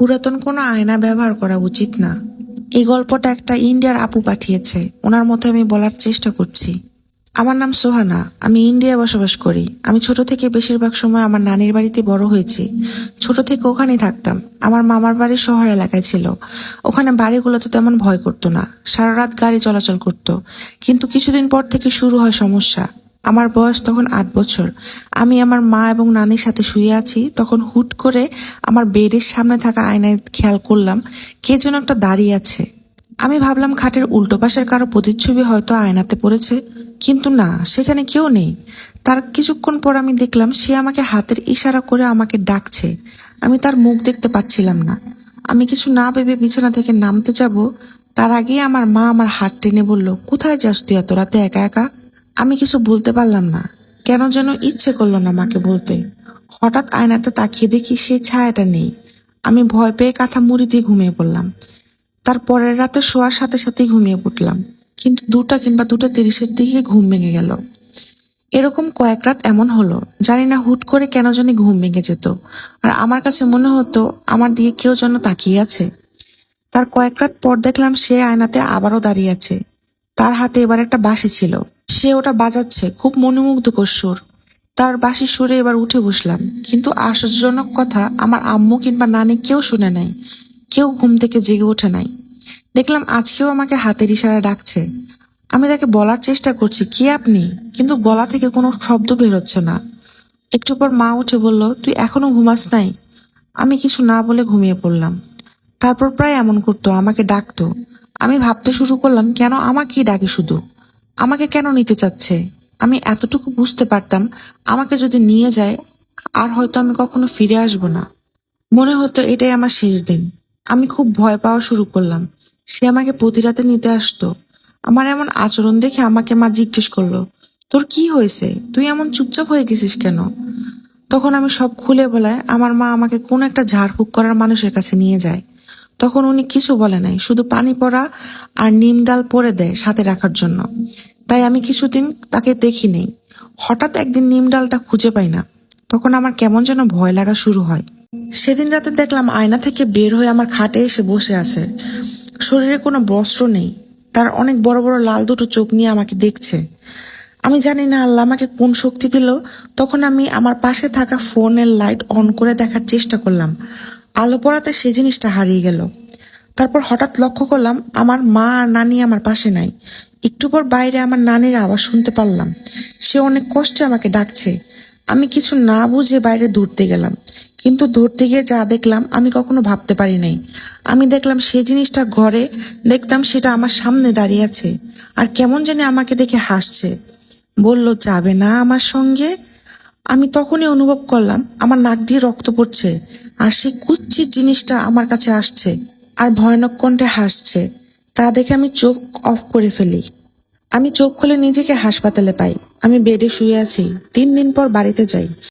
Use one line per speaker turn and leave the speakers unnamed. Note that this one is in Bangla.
পুরাতন কোনো আয়না ব্যবহার করা উচিত না। এই গল্পটা একটা ইন্ডিয়ার আপু পাঠিয়েছে। ওনার মতো আমি বলার চেষ্টা করছি। আমার নাম সোহানা। আমি ইন্ডিয়ায় বসবাস করি। আমি ছোট থেকে বেশিরভাগ সময় আমার নানির বাড়িতে বড় হয়েছি। ছোট থেকে ওখানেই থাকতাম। আমার মামার বাড়ি শহর এলাকায় ছিল। ওখানে বাড়িগুলোতে তেমন ভয় করতো না। সারা রাত গাড়ি চলাচল করতো। কিন্তু কিছুদিন পর থেকে শুরু হয় সমস্যা। আমার বয়স তখন আট বছর। আমি আমার মা এবং নানির সাথে শুয়ে আছি, তখন হুট করে আমার বেডের সামনে থাকা আয়নায় খেয়াল করলাম কে যেন একটা দাঁড়িয়ে আছে। আমি ভাবলাম খাটের উল্টো পাশের কারও প্রতিচ্ছবি হয়তো আয়নাতে পড়েছে, কিন্তু না, সেখানে কেউ নেই। তার কিছুক্ষণ পর আমি দেখলাম সে আমাকে হাতের ইশারা করে আমাকে ডাকছে। আমি তার মুখ দেখতে পাচ্ছিলাম না। আমি কিছু না ভেবে বিছানা থেকে নামতে যাব, তার আগেই আমার মা আমার হাত টেনে বলল, কোথায় যাস তুই এত রাতে একা একা? আমি কিছু বলতে পারলাম না। কেন যেন ইচ্ছে করল না মাকে বলতে। হঠাৎ আয়নাতে তাকিয়ে দেখি সেই ছায়াটা নেই। আমি ভয় পেয়ে কাঁথা মুড়ি দিয়ে ঘুমিয়ে পড়লাম। তার পরের রাতে শোয়ার সাথে সাথেই ঘুমিয়ে পড়লাম। কিন্তু দুটা কিংবা দুটো তিরিশের দিকে ঘুম ভেঙে গেল। এরকম কয়েক রাত এমন হলো, জানি না হুট করে কেন জানি ঘুম ভেঙে যেত। আর আমার কাছে মনে হতো, আমার দিকে কেউ যেন তাকিয়ে আছে। তার কয়েক রাত পর দেখলাম সে আয়নাতে আবারও দাঁড়িয়ে আছে। তার হাতে এবার একটা বাঁশি ছিল। সে ওটা বাজাচ্ছে, খুব মনোমুগ্ধকর সুর। তার বাঁশির সুরে এবার উঠে বসলাম, কিন্তু আশ্চর্যজনক কথা, আমার আম্মু কিংবা নানি কেউ শুনে নাই, কেউ ঘুম থেকে জেগে ওঠে নাই। দেখলাম আজকেও আমাকে হাতের ইশারা ডাকছে। আমি তাকে বলার চেষ্টা করছি, কি আপনি? কিন্তু গলা থেকে কোনো শব্দ বেরোচ্ছে না। একটু পর মা উঠে বলল, তুই এখনও ঘুমাস নাই? আমি কিছু না বলে ঘুমিয়ে পড়লাম। তারপর প্রায় এমন করতো, আমাকে ডাকতো। আমি ভাবতে শুরু করলাম, কেন আমাকেই ডাকে শুধু? আমাকে কেন নিতে চাচ্ছে? আমি এতটুকু বুঝতে পারতাম আমাকে যদি নিয়ে যায়, আর হয়তো আমি কখনো ফিরে আসব না। মনে হতো এটাই আমার শেষ দিন। আমি খুব ভয় পাওয়া শুরু করলাম। সে আমাকে প্রতি রাতে নিতে আসতো। আমার এমন আচরণ দেখে আমাকে মা জিজ্ঞেস করল, তোর কি হয়েছে? তুই এমন চুপচাপ হয়ে গেছিস কেন? তখন আমি সব খুলে বলায় আমার মা আমাকে কোন একটা ঝাড়ফুঁক করার মানুষের কাছে নিয়ে যায়। তখন উনি কিছু বলে নাই, শুধু পানি পড়া আর নিম ডাল পরে দেয় সাথে রাখার জন্য। তাই আমি কিছুদিন তাকে দেখি নেই। হঠাৎ একদিন নিম ডালটা খুঁজে পাই না। তখন আমার কেমন যেন ভয় লাগা শুরু হয়। সেদিন রাতে দেখলাম আয়না থেকে বের হয়ে আমার খাটে এসে বসে আছে। শরীরে কোনো বস্ত্র নেই। তার অনেক বড় বড় লাল দুটো চোখ নিয়ে আমাকে দেখছে। আমি জানি না আল্লাহ আমাকে কোন শক্তি দিল। তখন আমি আমার পাশে থাকা ফোনের লাইট অন করে দেখার চেষ্টা করলাম। আলো পড়াতে সেই জিনিসটা হারিয়ে গেল। তারপর হঠাৎ লক্ষ্য করলাম, আমার মা আর নানি আমার পাশে নাই। একটু পর বাইরে আমার নানির আওয়াজ শুনতে পারলাম। সে অনেক কষ্টে আমাকে ডাকছে। আমি কিছু না বুঝে বাইরে দৌড়তে গেলাম। কিন্তু ধরতে গিয়ে যা দেখলাম, আমি কখনো ভাবতে পারি নাই। আমি দেখলাম সেই জিনিসটা ঘরে, দেখতাম সেটা আমার সামনে দাঁড়িয়ে আছে। আর কেমন জানি আমাকে দেখে হাসছে। বলল, যাবে না আমার সঙ্গে? আমি তখনই অনুভব করলাম, আমার নাক দিয়ে রক্ত পড়ছে, আর সেই কুচ্ছির জিনিসটা আমার কাছে আসছে, আর ভয়ানক কণ্ঠে হাসছে। তা দেখে আমি চোখ অফ করে ফেলি। আমি চোখ খুলে নিজেকে হাসপাতালে পাই। আমি বেডে শুয়ে আছি। তিন দিন পর বাড়িতে যাই।